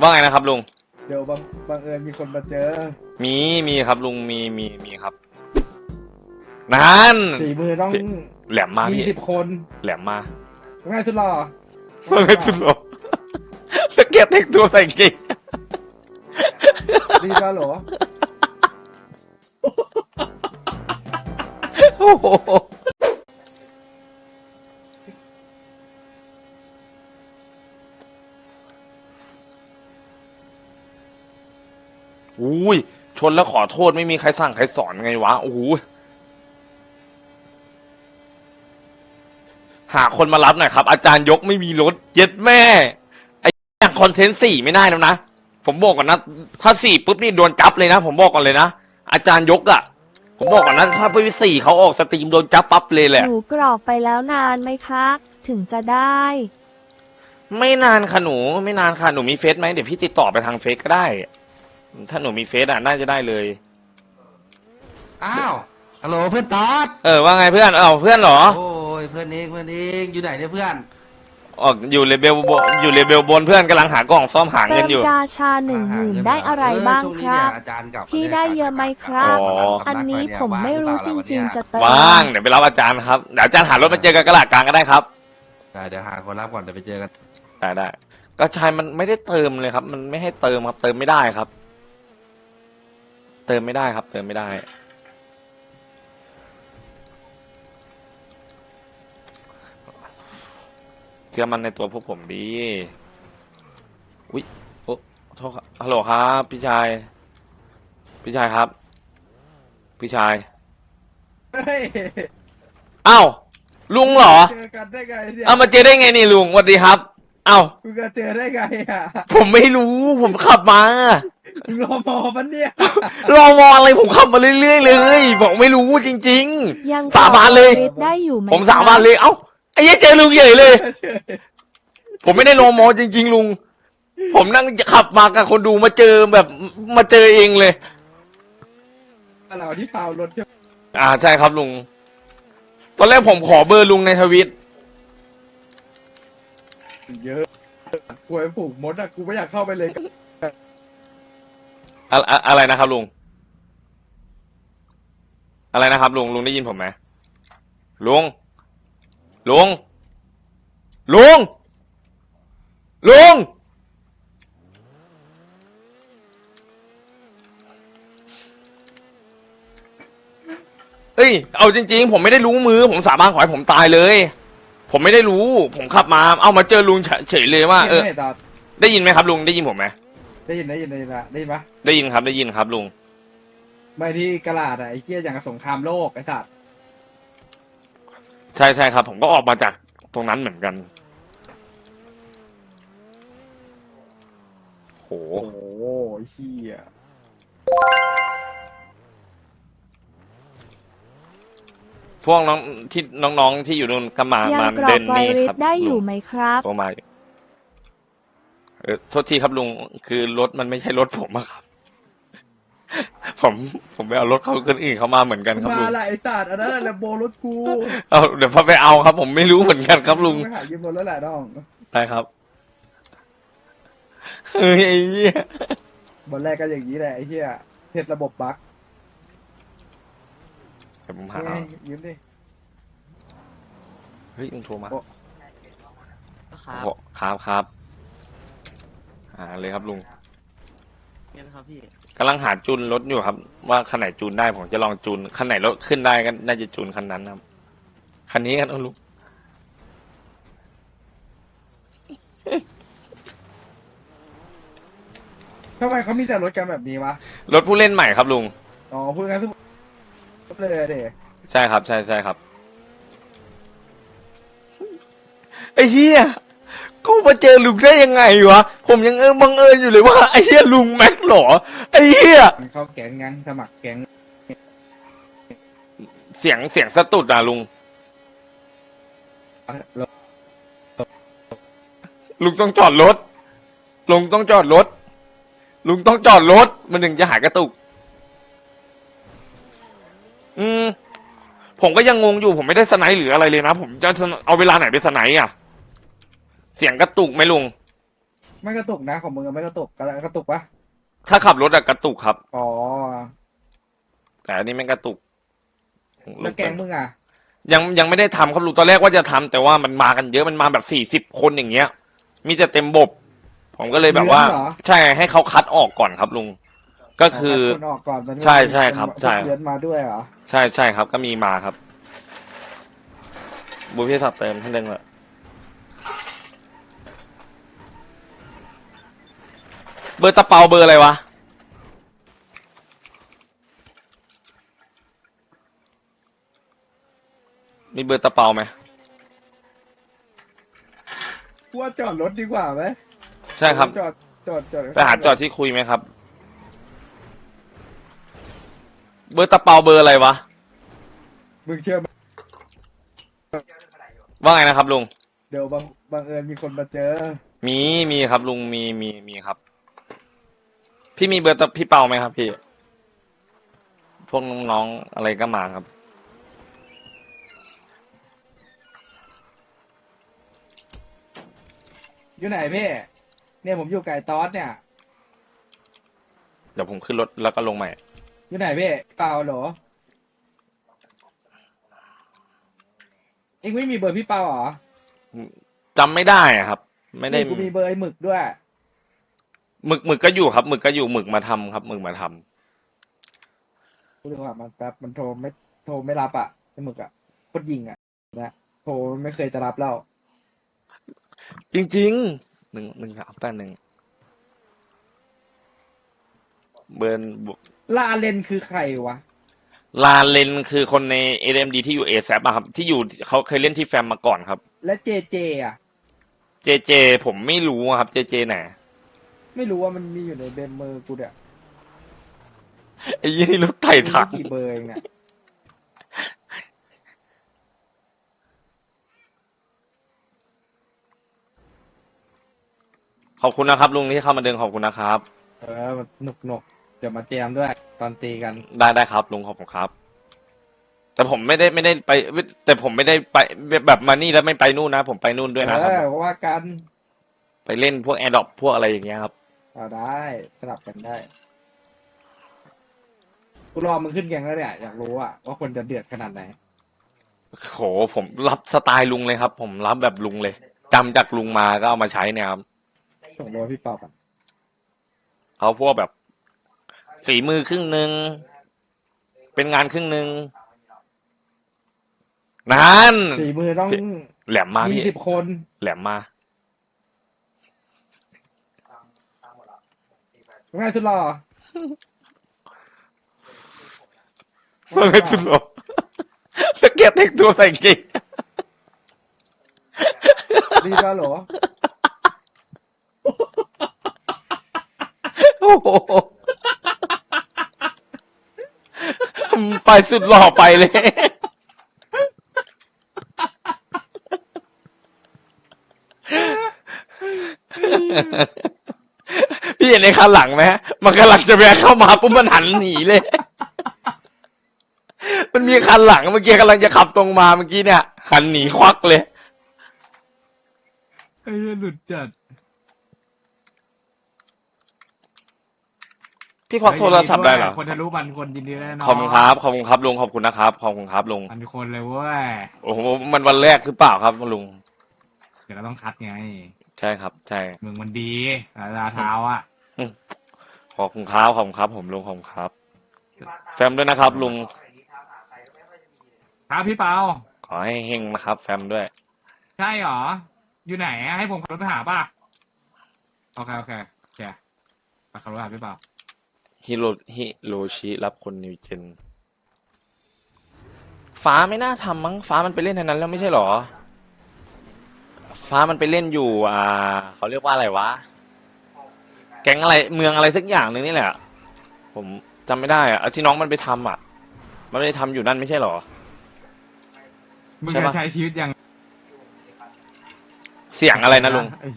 ว่าไงนะครับลุง เดี๋ยวบังบังเอิญมีคนมาเจอมีมีครับลุงมีมีมีครับนั่นสี่มือต้องแหลมมายี่พี่สิบคนแหลมมาง่ายสุดหล่อว่าไงสุดหรอแล้วแกแต่งตัวใส่เกงดีป่ะหรอโอ้โหอุ้ย ชนแล้วขอโทษไม่มีใครสั่งใครสอนไงวะ โอ้โห หาคนมารับหน่อยครับ อาจารย์ยกไม่มีรถเย็ดแม่ ไอ้อย่างคอนเทนต์สี่ไม่ได้แล้วนะ ผมบอกก่อนนะ ถ้าสี่ปุ๊บนี่โดนจับเลยนะ ผมบอกก่อนเลยนะ อาจารย์ยกอะผมบอกก่อนนะถ้าไปสี่เขาออกสตรีมโดนจับปั๊บเลยแหละ หนูกรอกไปแล้วนานไหมคะ ถึงจะได้ ไม่นานค่ะหนู ไม่นานค่ะหนูมีเฟซไหมเดี๋ยวพี่ติดต่อไปทางเฟซก็ได้ ถ้าหนูมีเฟซอะน่าจะได้เลย อ้าว ฮัลโหลเพื่อนตอด เออว่าไงเพื่อนเอ้าเพื่อนเหรอ โอ้ยเพื่อนเองเพื่อนเองอยู่ไหนเนี่ยเพื่อน ออกอยู่เลเบลบนอยู่เลเบลบนเพื่อนกำลังหากล่องซ่อมหาเติเงินมอยู่ กาชาหนึ่งหมื่นเงิได้อะไรเบ้างช่วนี้ครับเนี่ยอาจารย์กับ พี่ได้เยอะไหมครับ อ๋อ อันนี้ผมไม่รู้จริง ๆ จะเติมว่างเดี๋ยวไปรับอาจารย์ครับเดี๋ยวอาจารย์หารถมาเจอกันกระลาดกลางก็ได้ครับ ได้เดี๋ยวหาคนรับก่อนเดี๋ยวไปเจอกันได้ได้ก็ชายมันไม่ได้เติมเลยครับ มันไม่ให้เติมครับเติมไม่ได้ครับ เติมไม่ได้ครับ เติมไม่ได้ เชื่อมันในตัวพวกผมดี อุ้ยโอ้โทษครับฮัลโหลครับ พี่ชาย พี่ชายครับ พี่ชาย เฮ้ยอ้าว ลุงเหรอ เจอกันได้ไงเนี่ย เอามาเจอได้ไงนี่ลุงสวัสดีครับ อ้าวกูจะเจอได้ไงอะผมไม่รู้ ผมขับมา มึงรอมอมันเนี่ยรอมออะไรผมขับมาเรื่อยๆเลยผมไม่รู้จริง ยังสาบานเลยกรอกได้อยู่ไหมๆ ผมสาบานเลย เอ้าไอ้เหี้ยเจอลุงใหญ่เลยผมไม่ได้รอมอจริง ๆ ลุง ผมนั่งขับมากับคนดูมาเจอแบบมาเจอเองเลย เราที่พาวรถใช่ไหมอ่าใช่ครับลุง ตอนแรกผมขอเบอร์ลุงในทวิต เยอะกูไปผูกมดอะกูไม่อยากเข้าไปเลย อะอะอะไรนะครับลุง อะไรนะครับลุงลุงได้ยินผมไหมลุง ลุง ลุง ลุง เอ้ย เอาจริง ๆ ผมไม่ได้รู้มือ ผมสาบานขอให้ผมตายเลย ผมไม่ได้รู้ ผมขับมา เอามาเจอลุงเฉเฉยเลยว่า เออไม่ตอบได้ยินไหมครับลุง ได้ยินผมไหมได้ยินได้ยินได้ยินละได้ยินปะได้ยินครับ ได้ยินครับลุง ไม่ที่กระลาดอะไอ้เหี้ยอย่างกับสงครามโลกไอ้สัตว์ใช่ใช่ครับ ผมก็ออกมาจากตรงนั้นเหมือนกัน โห โอ้โหไอ้เหี้ย พวกน้องที่น้องๆที่อยู่นู่นก็มายังมากรอเดิกนไวนี่ริคสรับได้อยู่ลุงไหมครับ โทรมาอยู่เออโทษทีครับลุงคือรถมันไม่ใช่รถผมอะครับ ผมผมไปเอารถเขาคนอื่นเขามาเหมือนกันครับมาลุงละไอ้สัตว์อันนั้นแหละโบรถกูเอาเดี๋ยวพอไปเอาครับ ผมไม่รู้เหมือนกันครับลุง ไปหายืมรถแล้วแหละน้องได้ครับเฮ้ยไอ้เหี้ยวันแรกก็อย่างนี้แหละไอ้เหี้ยเทสระบบบั๊ก เดี๋ยวผมหา เฮ้ยยืมดิ เฮ้ยลุงโทรมาโอ้ ครับโอ้ครับครับหาเลยครับลุงเนี่ยนะครับพี่กำลังหาจูนรถอยู่ครับ ว่าคันไหนจูนได้ผมจะลองจูนคันไหนรถขึ้นได้ก็น่าจะจูนคันนั้นครับคันนี้กันเอาลุงทำไมเขามีแต่รถกันแบบนี้วะ รถผู้เล่นใหม่ครับลุง อ๋อพูดงั้นทุก เลยเด็ใช่ครับ ใช่ใช่ครับ ไอ้เหี้ย กูมาเจอลุงได้ยังไงวะ ผมยังเออบังเอิญอยู่เลยว่าไอ้เหี้ยลุงแม็กเหรอ ไอ้เหี้ย มันเข้าแก๊งงั้นสมัครแก๊งเสียงเสียงสะตุดอะลุงรถลุงต้องจอดรถ ลุงต้องจอดรถ ลุงต้องจอดรถ มันถึงจะหายกระตุก อืม ผมก็ยังงงอยู่ผมไม่ได้สไนด์หรืออะไรเลยนะ ผมจะเอาเวลาไหนไปสไนด์อะ เสียงกระตุกไหมลุง ไม่กระตุกนะของมึงอะไม่กระตุกกระกระตุกปะถ้าขับรถอะกระตุกครับ อ๋อแต่อันนี้ไม่กระตุกแล้วแกงมึงอะยังยังไม่ได้ทำครับลุงตอนแรกว่าจะทำแต่ว่ามันมากันเยอะมันมาแบบสี่สิบคนอย่างเงี้ย มีแต่เต็มบบ ผมก็เลยแบบว่าเลื้อนเหรอ ใช่ให้เขาคัดออกก่อนครับลุง ก็คือคนออกก่อนมันใช่ใช่ครับใช่เลือนมาด้วยเหรอใช่ใช่ครับ ก็มีมาครับ บุญพิศักดิ์เติมท่านเดิงเลยเบอร์ตะเปาเบอร์อะไรวะ มีเบอร์ตะเปาไหมกูว่าจอดรถดีกว่าไหมใช่ครับ จอดจอดจอดไปหาจอดที่คุยไหมครับ เบอร์ตะเปาเบอร์อะไรวะ มึงเชื่อไหมว่าไงนะครับลุง เดี๋ยวบังบังเอิญมีคนมาเจอ มีมีครับลุงมีมีมีครับ พี่มีเบอร์ตะพี่เปาไหมครับ พี่ พวกน้องๆอะไรก็มาครับ อยู่ไหนพี่ เนี่ยผมอยู่ไก่ตอสเนี่ย เดี๋ยวผมขึ้นรถแล้วก็ลงใหม่ อยู่ไหนพี่เปล่าเหรอเอ็งไม่มีเบอร์พี่เปาเหรอจำไม่ได้อะครับ ไม่ได้นี่กูมีเบอร์ไอ้หมึกด้วย หมึกหมึกก็อยู่ครับหมึกก็อยู่หมึกมาทำครับหมึกมาทำกูดูว่ามันแป๊บมันโทรไม่โทรไม่รับอะไอ้หมึกอะโคตรยิงอะนะโทรไม่เคยจะรับแล้วจริงๆหนึ่งหนึ่งครับแป๊บหนึ่ง เบอร์ลาเลนคือใครวะ ลาเลนคือคนใน AMD ที่อยู่เอซอะครับ ที่อยู่เขาเคยเล่นที่แฟมมาก่อนครับ และเจเจอะ เจเจ ผมไม่รู้อะครับ เจเจไหนไม่รู้ว่ามันมีอยู่ในเบมเมอร์กูเนี่ยไอ้ยี่นี่รถไต่ถัง มีกี่เบอร์เองเนี่ยขอบคุณนะครับ ลุงที่เข้ามาเดินขอบคุณนะครับ เออมันหนุกหนุก เดี๋ยวมาแจมด้วย ตอนตีกัน ได้ได้ครับลุงขอบคุณครับ แต่ผมไม่ได้ไม่ได้ไป แต่ผมไม่ได้ไปแบบมานี่แล้วไม่ไปนู่นนะ ผมไปนู่นด้วยนะคเอรับ อว่ากันไปเล่นพวกแอร์ดอปพวกอะไรอย่างเงี้ยครับ เอาได้สลับกันได้กูรอมึงขึ้นแกงแล้วเนี่ยอยากรู้อะว่าคนจะเดือดขนาดไหนโหผมรับสไตล์ลุงเลยครับ ผมรับแบบลุงเลยจำจากลุงมาก็เอามาใช้เนี่ยครับส่งโลพี่ปอบอะเอาพวกแบบ ฝีมือครึ่งหนึ่งเป็นงานครึ่งหนึ่งนั่นสี่มือต้องแหลมมายี่พี่สิบคน แหลมมาง่ายสุดหรอมันไม่สุดหรอกแล้วแกแต่งตัวใส่กางเกงดีป่ะเหรอโอ้โห ไปสุดหล่อไปเลย พี่เห็นในคันหลังไหมมันกำลังจะแวะเข้ามาปุ๊บมันหันหนีเลย มันมีคันหลังเมื่อกี้กำลังจะขับตรงมาเมื่อกี้เนี่ยหันหนีควักเลย ไอ้หลุดจัด พี่ควักโทรศัพท์ได้เหรอ คนทะลุมันคนยินดีแน่นอนขอบคุณครับ ขอบคุณครับลุง ขอบคุณนะครับ ขอบคุณครับลุง พันคนเลยเว้ย โอ้โห มันวันแรกหรือเปล่าครับลุง เดี๋ยวเราต้องคัดไง ใช่ครับ ใช่มึงมันดีลาเท้าอะ ขอบคุณครับ ขอบคุณครับ ผมลุง ขอบคุณครับ แฟมด้วยนะครับลุง ครับพี่เปา ขอให้เฮงนะครับ แฟมด้วย ใช่หรอ อยู่ไหนอะให้ผมขับรถไปหาป่ะ โอเค โอเคโอเคไปขับรถหาพี่เปา ฮิโรฮิโรชิรับคนนิวเจน ฟ้าไม่น่าทำมั้งฟ้ามันไปเล่นในนั้นแล้วไม่ใช่หรอ ฟ้ามันไปเล่นอยู่ อ่าเขาเรียกว่าอะไรวะ แก๊งอะไรเมืองอะไรสักอย่างหนึ่งนี่แหละ ผมจำไม่ได้อะที่น้องมันไปทำอะ มันไม่ได้ทำอยู่นั่นไม่ใช่หรอ มึงใช่จะปะ ใช้ชีวิตยัง เสียงอะไรนะลุงไอ้